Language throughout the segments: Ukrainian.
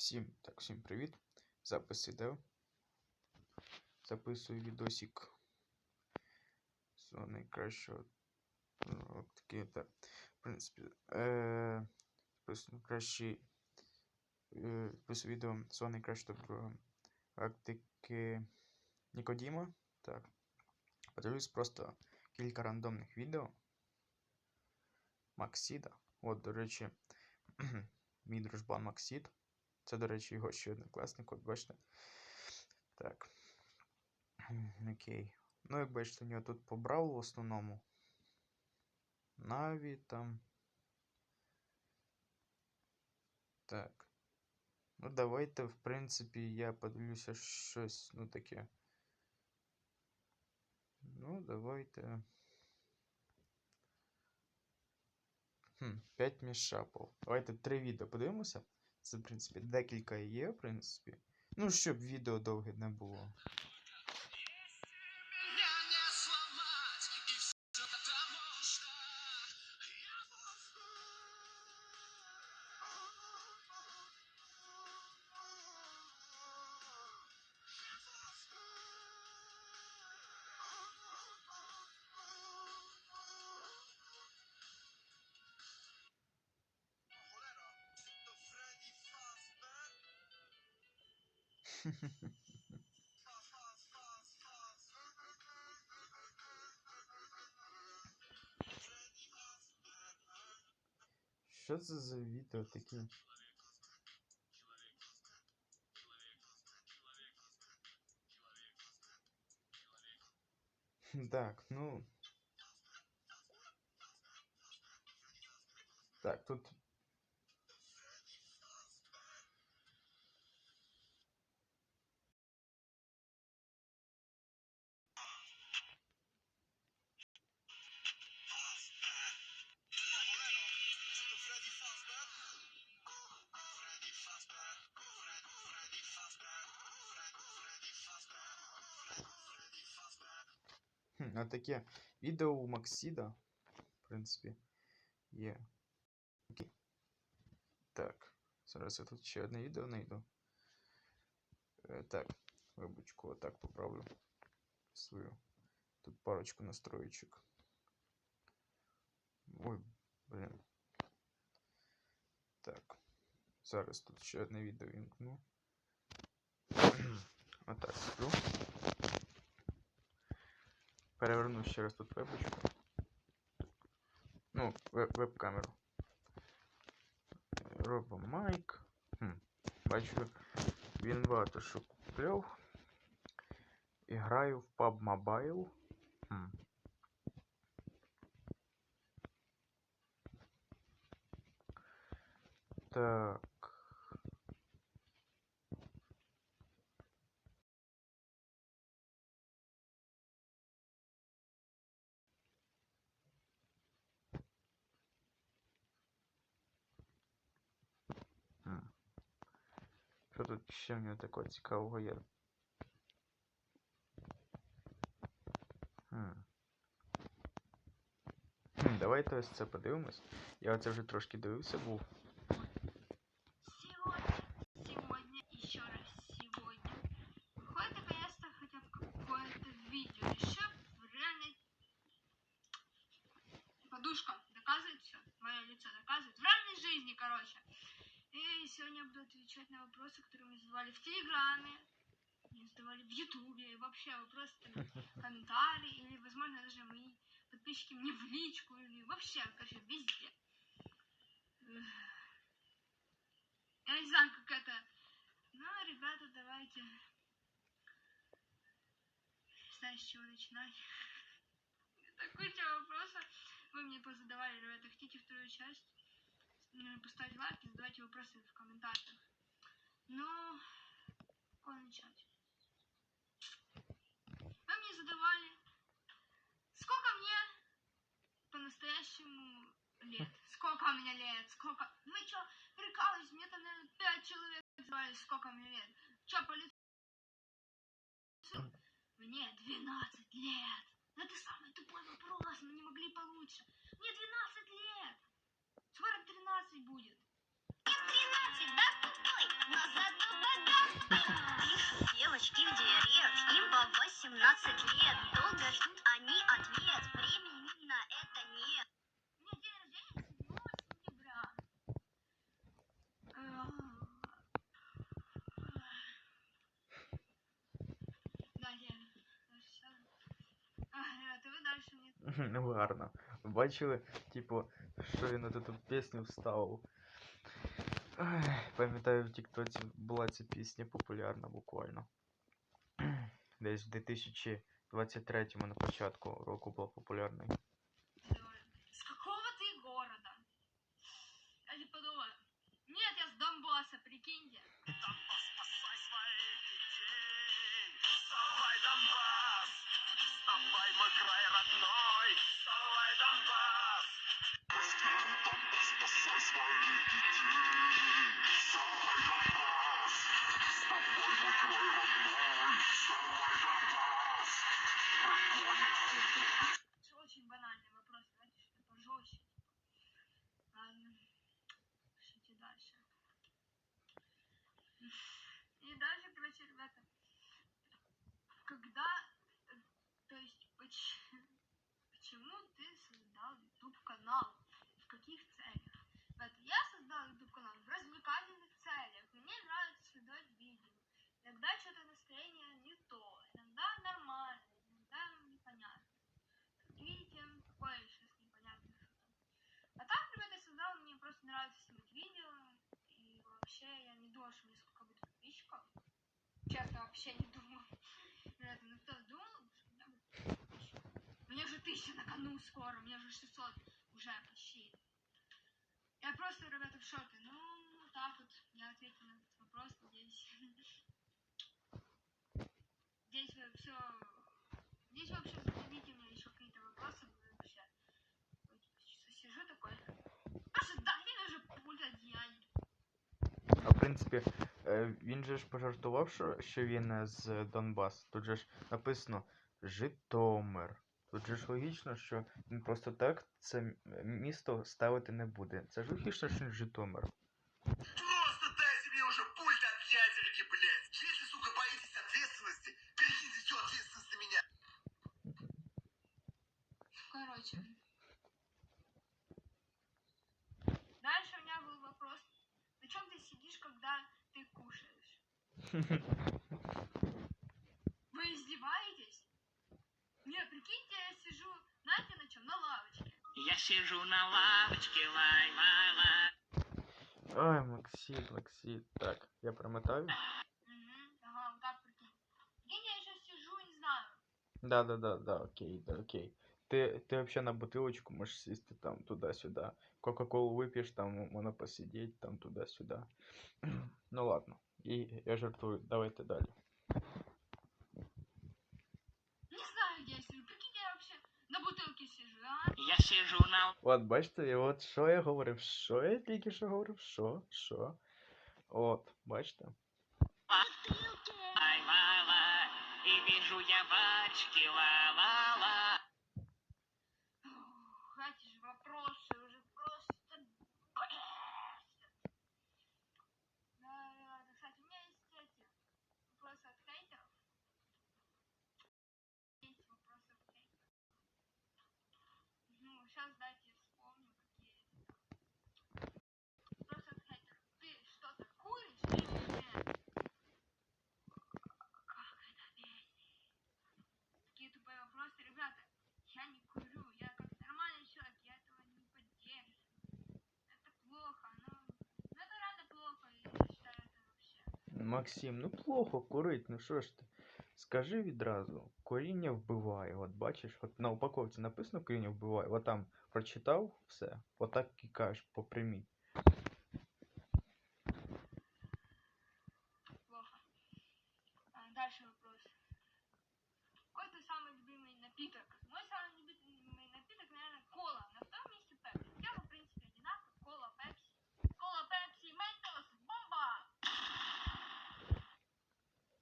Всім так, всім привіт. Запис іде. Записую відосик з найкращого. Ну, такі, так. В принципі, е, записую кращий. Е, записую відео з найкращого друга Арктики Нікодіма. Так. Подивлюсь просто кілька рандомних відео. Максіда. От, до речі, мій дружбан Максід. Це, до речі, його ще однокласник, от бачите. Так. Окей. Ну, як бачите, у нього тут побрав в основному. Наві там. Так. Ну, давайте, в принципі, я подивлюся щось, ну таке. Ну, давайте. Хм, 5 мішапов. Давайте три відео подивимося. Це, в принципі, декілька є, в принципі. Ну, щоб відео довге не було. Що це за відео такі? Так, ну. Так, тут. Таке відео у Максіда, в принципі, є. Окей. Так, зараз я тут ще одне відео знайду. Е, так, вибочку, отак поправлю свою. Тут парочку настроєчок. Ой, блін. Так. Зараз тут ще одне відео вімкну. Отак роблю. Переверну ще раз тут вебочку. Ну, веб- веб-камеру. Е, Робимо майк. Хм. Бачу, він багато що купляв. І граю в PUBG Mobile. Хм. Так. Що тут ще в нього такого цікавого є? Хм. Хм, Давайте ось це подивимось. Я оце вже трошки дивився був. Сегодня, сегодня, еще раз сегодня. Выходит наконец-то хотя бы какое-то видео. Еще реально подушкам доказывает все. Мое лицо доказывает. В реальной жизни, короче. И сегодня я буду отвечать на вопросы, которые мне задавали в Телеграме, мне задавали в Ютубе, вообще вопросы там, комментарии, или, возможно, даже мои подписчики мне в личку, или вообще, короче, везде. Я не знаю, как это. Ну, ребята, давайте. Не знаю, с чего начинать. Это куча вопросов. Вы мне позадавали, ребята, хотите вторую часть? Ну, Поставить лайк и задавайте вопросы в комментариях. Ну, кого начать? Вы мне задавали, сколько мне по-настоящему лет? Сколько мне лет? Сколько? Вы чё, прикалываетесь? Мне там, наверное, пять человек звали, сколько мне лет. Чё, по лицу? Мне 12 лет. Ну, Это самый тупой вопрос, мы не могли получше. Мне 12 лет. Скоро 13 будет. Мне 13 всегда тупой, но зато богатый. Пишут девочки в директ, им по 18 лет. Долго ждут они ответ, времени на это нет. У меня день рождения 7 сентября. Да. А далі мені Ну гарно. Ви Бачили, типу, що він на ту пісню вставив. Пам'ятаю, в Тіктоці була ця пісня популярна буквально. Десь в 2023 на початку року була популярна. Честно, вообще не думал. Ребята, ну кто думал, у меня будет подписчиков? У меня же тысяча на кону скоро, у меня же 600 уже почти. Я просто, ребята, в шоке. Ну, вот так вот я ответила на этот вопрос. Надеюсь. Здесь вы все... Здесь вообще зададите мне еще какие-то вопросы. Вообще. Сижу такой. Просто дайте мне уже пульт в принципі, е, він же ж пожартував, що, він е, з Донбас. Тут же ж написано Житомир. Тут же ж логічно, що він просто так це місто ставити не буде. Це ж логічно, що він Житомир. Просто дайте мне уже пульт от ядерки, блядь! Если, сука, боитесь ответственности, перекиньте всю ответственность на меня! Вы издеваетесь? Не, прикиньте, я сижу, знаете на чем? На лавочке. Я сижу на лавочке, лай, лай, лай. Ой, Максит, Максит. Так, я промотаю. Угу, ага, вот так прикинь. Прикиньте, я сейчас сижу, не знаю. Да, да, да, да, окей, да, окей. Ти, ти вообще на бутилочку можеш сісти там туди-сюди. Кока-колу вип'єш, там можна посидіти, там туди-сюди. Ну ладно. І я жартую, давайте далі. Не знаю, где я сижу. Прикиньте, я вообще на бутылке сижу, а? Я сижу на От, бачите, і от що я говорив? Що я тільки що говорив? Що? Що? От, бачите? лай, лай, лай. И вижу я бачки, ла, Максим, ну плохо курить, ну що ж ти? Скажи відразу, коріння вбиває. От бачиш, от на упаковці написано коріння вбиває, от там прочитав все, отак і кажеш по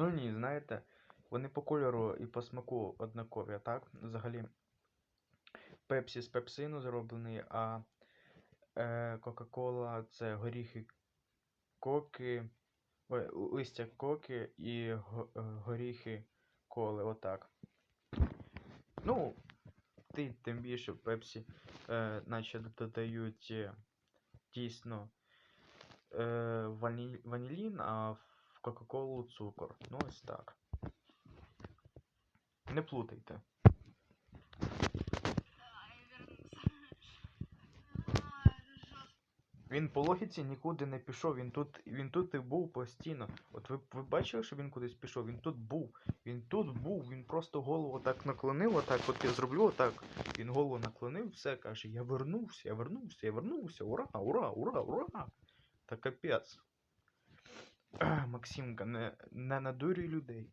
Ну ні, знаєте, вони по кольору і по смаку однакові, так? Взагалі. Пепсі з пепсину зроблений, а е, Кока-Кола це горіхи коки. Ой, листя коки і е, горіхи коли, отак. Ну, ти, тим більше в Пепсі, е, наче додають е, дійсно е, вані, ванілін, а в Кока-Колу цукор. Ну, ось так. Не плутайте. Він по логіці нікуди не пішов, він тут, він тут і був постійно. От ви, ви бачили, що він кудись пішов? Він тут був. Він тут був, він просто голову так наклонив, отак, от я зроблю отак. Він голову наклонив, все каже, я вернувся, я вернувся, я вернувся, ура, ура, ура, ура. Та капець. Максимка, не, не надурюй людей.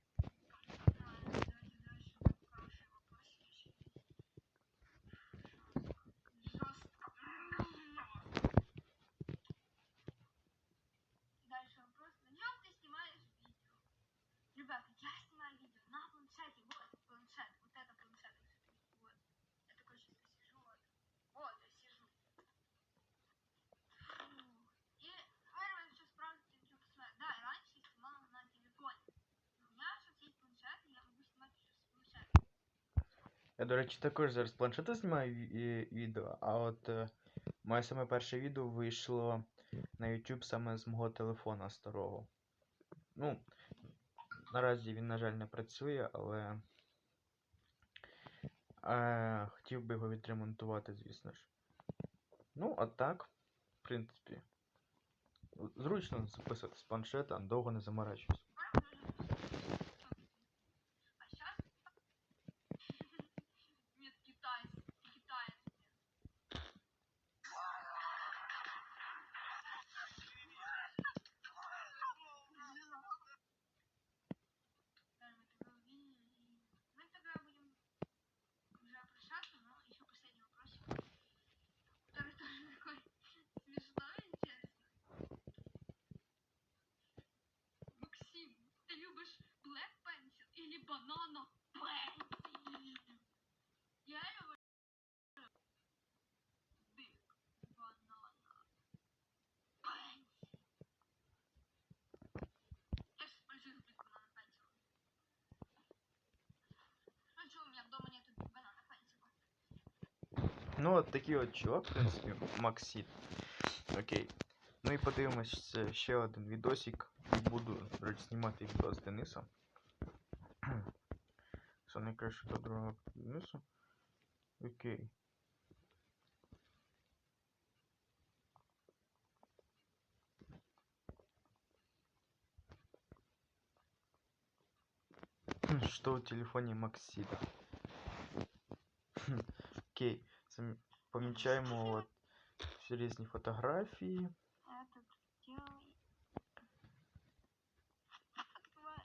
До речі, також зараз планшета знімаю ві- відео, а от е, моє саме перше відео вийшло на YouTube саме з мого телефона старого. Ну, наразі він, на жаль, не працює, але е, хотів би його відремонтувати, звісно ж. Ну, а так, в принципі, зручно записувати з планшета, довго не заморачуюсь. Ну, от такий от чувак, в принципі, Максит. Окей. Ну і подивимось е, ще один відосик. І буду, до речі, знімати відео з Денисом. Що найкраще до другого Денису. Окей. Что в телефоне Максита? Окей. Зам- Помічаємо от всі різні фотографії. Этот делай. Открывай.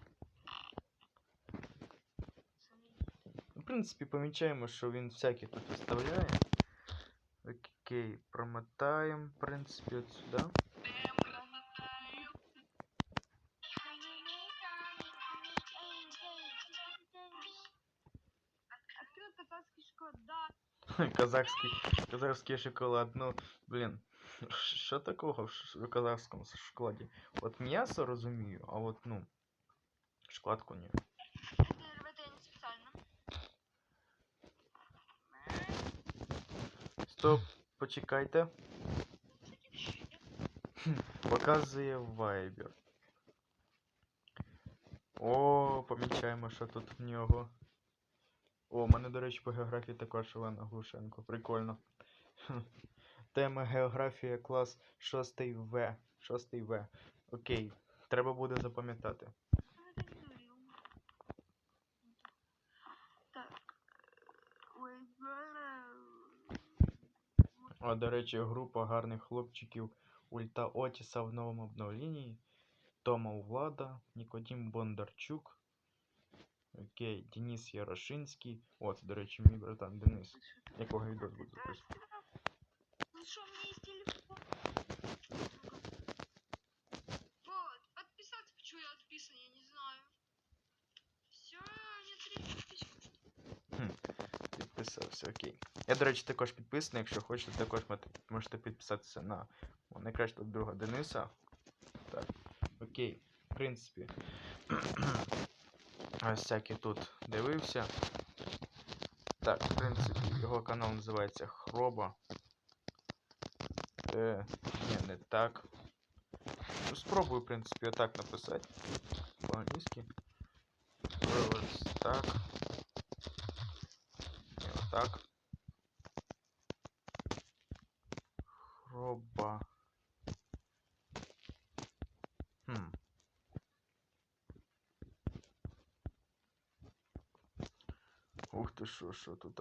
Смотри. В принципі, помічаємо, що він всякі тут виставляє. Окей, промотаємо, в принципі, от сюди. Казахський, казахський шоколад. Ну, блін, що такого в ш- в казахському шоколаді? От м'ясо розумію, а от, ну, шоколадку ні. Стоп, почекайте. Показує Viber. О, помічаємо, що тут в нього. О, у мене, до речі, по географії також Олена Глушенко. Прикольно. Тема географія клас 6 В. 6 В. Окей. Треба буде запам'ятати. О, до речі, група гарних хлопчиків Ульта Отіса в новому обновленні. Тома Влада, Нікодім Бондарчук. Окей, Денис Ярошинський. О, це, до речі, мій братан Денис. Якого відео буду записувати. Что, у меня есть телефон. Вот, подписаться, почему я отписан, я не знаю. Все, мне 30 тысяч. Підписався, окей. Я, до речі, також підписаний. Якщо хочете, також можете підписатися на мого найкращого друга Дениса. Так. Окей, в принципі. Всякі тут дивився. Так, в принципі, його канал називається Хроба. Е, ні, не так. Ну, спробую, в принципі, отак написати. По-англійськи. Ось так. І отак. Хроба. Хм. Ух ти, що, що тут?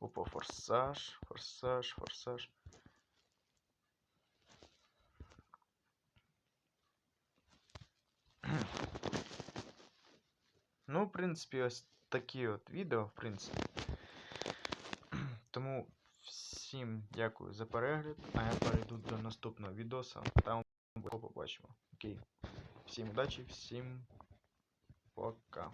Опа, форсаж, форсаж, форсаж. Ну, в принципі, ось такі от відео, в принципі. Тому всім дякую за перегляд, а я перейду до наступного відоса. Там побачимо. Окей. Всім удачі, всім пока.